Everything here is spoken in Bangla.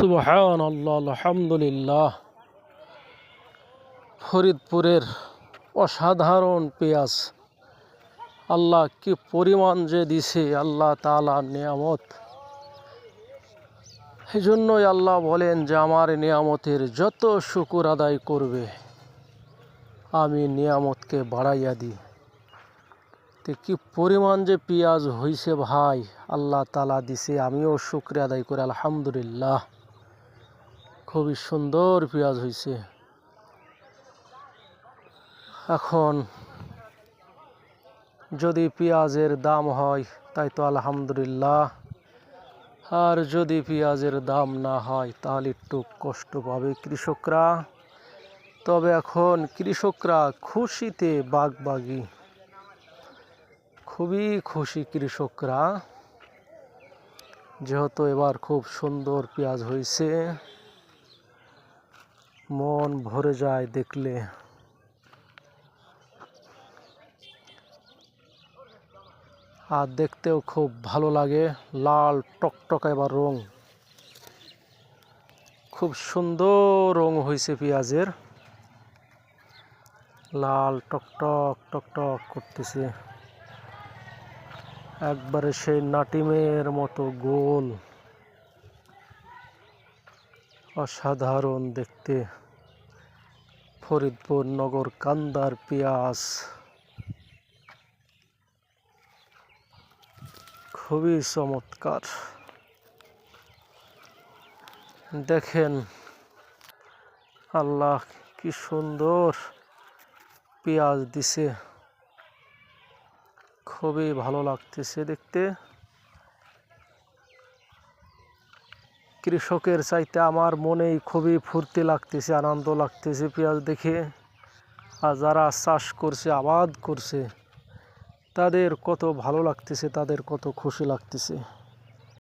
সুবহান আল্লাহ আলহামদুলিল্লাহ। ফরিদপুরের অসাধারণ পেঁয়াজ। আল্লাহ কি পরিমাণ যে দিছে, আল্লাহ তালা নিয়ামত। এই জন্যই আল্লাহ বলেন যে, আমার নিয়ামতের যত শুকুর আদায় করবে, আমি নিয়ামতকে বাড়াইয়া দিই। তো কি পরিমাণ যে পেঁয়াজ হইছে ভাই, আল্লাহ তালা দিছে, আমিও শুক্র আদায় করি, আলহামদুলিল্লাহ। খুবই সুন্দর পেঁয়াজ হইছে। এখন যদি পেঁয়াজের দাম হয়, তাই তো আলহামদুলিল্লাহ। আর যদি পেঁয়াজের দাম না হয়, তাহলে একটু কষ্ট পাবে কৃষকরা। তবে এখন কৃষকরা খুশিতে বাগবাগি। খুবই খুশি কৃষকরা। যেহেতু এবার খুব সুন্দর পেঁয়াজ হয়েছে মন ভরে যায় দেখলে। আর দেখতেও খুব ভালো লাগে, লাল টকটকা এবার রং। খুব সুন্দর রং হয়েছে পেঁয়াজের। লাল টকটক টকটক করতেছে। একবারে সেই নাটিমের মতো গোল। অসাধারণ দেখতে। ফরিদপুর নগর কান্দার পেঁয়াজ। খুবই চমৎকার। দেখেন আল্লাহ কি সুন্দর পেঁয়াজ দিছে। খুবই ভালো লাগতেছে দেখতে। কৃষকের চাইতে আমার মনেই খুবই ফুর্তি লাগতেছে, আনন্দ লাগতেছে পেঁয়াজ দেখে। আর যারা চাষ করছে, আবাদ করছে, তাদের কত ভালো লাগতেছে, তাদের কত খুশি লাগতেছে।